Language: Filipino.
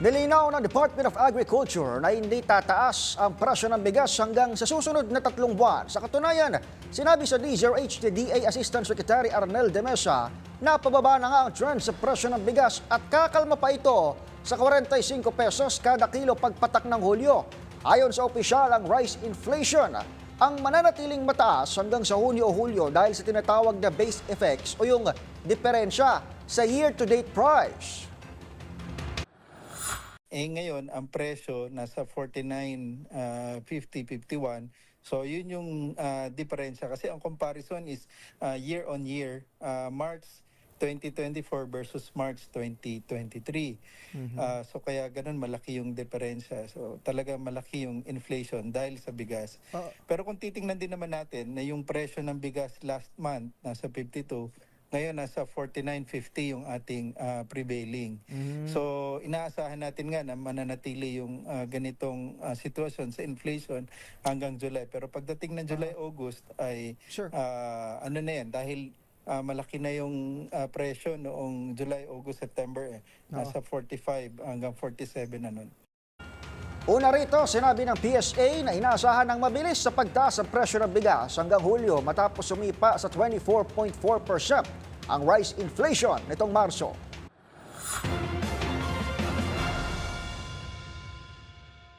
Nilinaw ng Department of Agriculture na hindi tataas ang presyo ng bigas hanggang sa susunod na tatlong buwan. Sa katunayan, sinabi sa DZRH ni DA Assistant Secretary Arnel de Mesa na pababa na nga ang trend sa presyo ng bigas at kakalma pa ito sa 45 pesos kada kilo pagpatak ng Hulyo. Ayon sa opisyal, ang rice inflation ang mananatiling mataas hanggang sa Hunyo o Hulyo dahil sa tinatawag na base effects o yung diferensya sa year-to-date price. Eh ngayon, ang presyo nasa 49, ah, 50, 51. So yun yung ah, diferensya kasi ang comparison is ah, year on year, ah, March 2024 versus March 2023. Ah, so kaya ganun malaki yung diferensya. So talaga malaki yung inflation dahil sa bigas. Oo. Pero kung titingnan din naman natin na yung presyo ng bigas last month nasa 52, ngayon nasa 49.50 yung ating ah, prevailing. So inaasahan natin nga na mananatili yung ah, ganitong ah, sitwasyon sa inflation hanggang July. Pero pagdating ng July, August ay Sure. ah, ano na yan dahil ah, malaki na yung ah, presyo noong July, August, September eh. Nasa 45 hanggang 47 na nun. Una rito, sinabi ng PSA na inaasahan ng mabilis sa pagtaas ng presyo ng bigas hanggang Hulyo matapos sumipa sa 24.4% ang rice inflation nitong Marso.